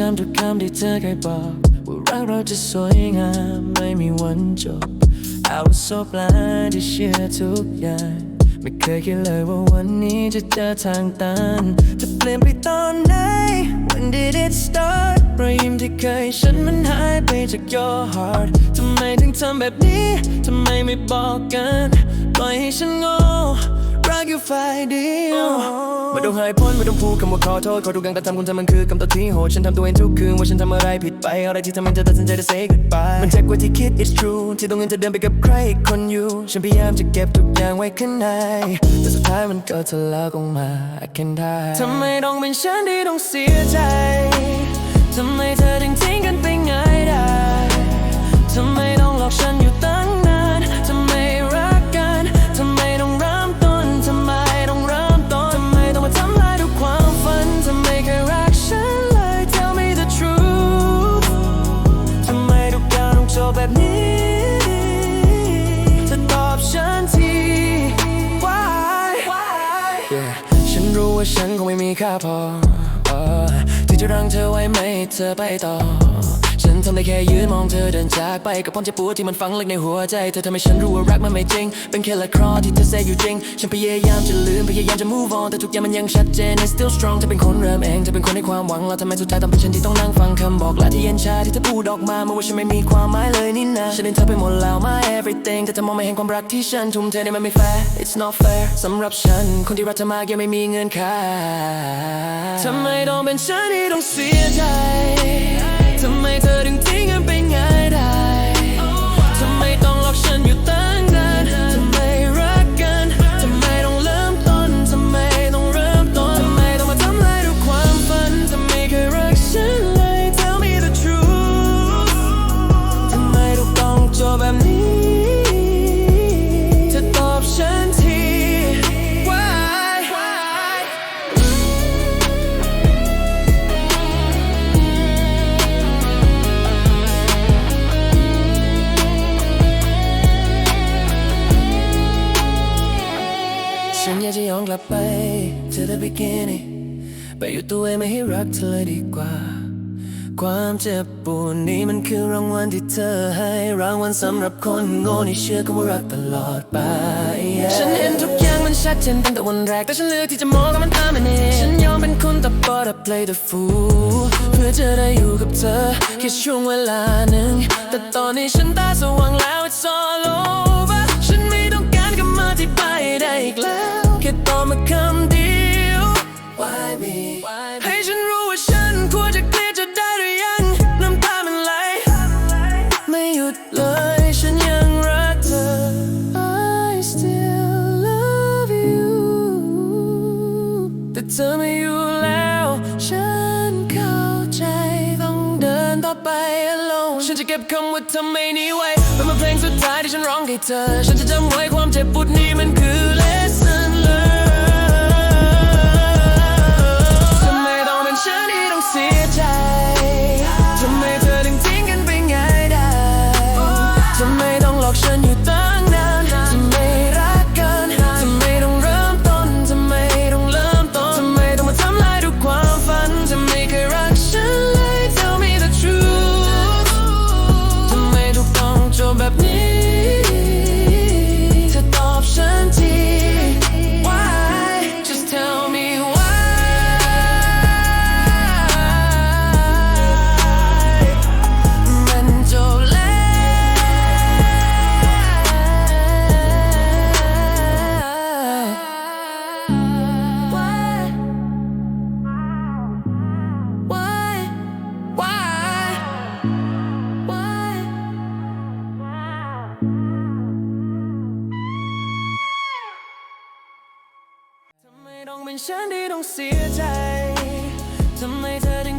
จำทุกคำที่เธอเคยบอก ว่ารักเราจะสวยงามไม่มีวันจบ I was so blind ที่เชื่อทุกอย่าง ไม่เคยคิดเลยว่าวันนี้จะเจอทางตัน จะเปลี่ยนไปตอนไหน When did it start รอยยิ้มที่เคยฉันมันหายไปจาก your heart ทำไมถึงทำแบบนี้ ทำไมไม่บอกกัน ปล่อยให้ฉันโง่ รักอยู่ฝ่ายเดียวไม่ต้องหายพ้นไม่ต้องพูดคำว่าขอโทษขอทุกอย่างแต่ทำคุณเธอมันคือคำตอบที่โหดฉันทำตัวเองทุกคืนว่าฉันทำอะไรผิดไปอะไรที่ทำให้เธอตัดสินใจจะ say goodbye มันเจ็บกว่าที่คิด it's true ที่ต้องเงินจะเดินไปกับใครอีกคนอยู่ฉันพยายามจะเก็บทุกอย่างไว้ข้างในแต่สุดท้ายมันก็ทะลักออกมา I can die ทำไมต้องเป็นฉันที่ต้องเสียใจทำไมเธอถึงทิ้งกันไปง่ายได้ทำไม ม่มีค่าพออที่จะรังเธอไว้ไม่เธอไปต่อ ทำได้แค่ยืนมองเธอเดินจากไปกับความเจ็บปวดที่มันฝังลึกในหัวใจ เธอทำให้ฉันรู้ว่ารักมันไม่จริง เป็นแค่ละครที่เธอเซอยู่จริง ฉันพยายามจะลืมพยายามจะ move on แต่ทุกอย่างมันยังชัดเจน and still strong เธอเป็นคนเริ่มเองเธอเป็นคนให้ความหวังแล้วทำไมสุดท้ายต้องเป็นฉันที่ต้องนั่งฟังคำบอกลาที่เย็นชาที่เธอพูดออกมาเมื่อว่าฉันไม่มีความหมายเลยนี่นะฉันเห็นเธอไปหมดแล้ว my everything แต่เธอมองไม่เห็นความรักที่ฉันทุ่มเทเนี่มันไม่ fair it's not fair สำหรับฉันคนที่รักเธอมากยังไม่มีเงินค่าทำไมต้องเป็นฉันที่ต้องเสียใจ ฉันอยากจะย้อนกลับไป to the beginning ไปอยู่ตัวเองไม่ให้รักเธอเลยดีกว่า ความเจ็บปวดนี้มันคือรางวัลที่เธอให้รางวัลสำหรับคนโง่ที่เชื่อคำว่ารักตลอดไป ฉันเห็นทุกอย่างมันชัดเจนตั้งแต่วันแรก แต่ฉันเลือกที่จะมองกับมันตามมันเองฉันยอมเป็นคนแต่ but I play the fool เพื่อจะได้อยู่กับเธอแค่ช่วงเวลาหนึ่งแต่ตอนนี้ฉันตาสว่างแล้ว it's all me ให้ฉันรู้ว่าฉันควรจะเคลียร์จะได้หรือยัง น้ำตามันไหล ไม่หยุดเลย ฉันยังรักเธอ I still love you แต่เธอไม่อยู่แล้ว ฉันเข้าใจต้องเดินต่อไป alone ฉันจะเก็บคำว่าทำไมนี้ไว้ เป็นเพลงสุดท้ายที่ฉันร้องให้เธอ ฉันจะจำไว้ความเจ็บปวดนี้มันคือ lesson learned ำไฉันที่ต้องเสียใจทำไมเธอถึง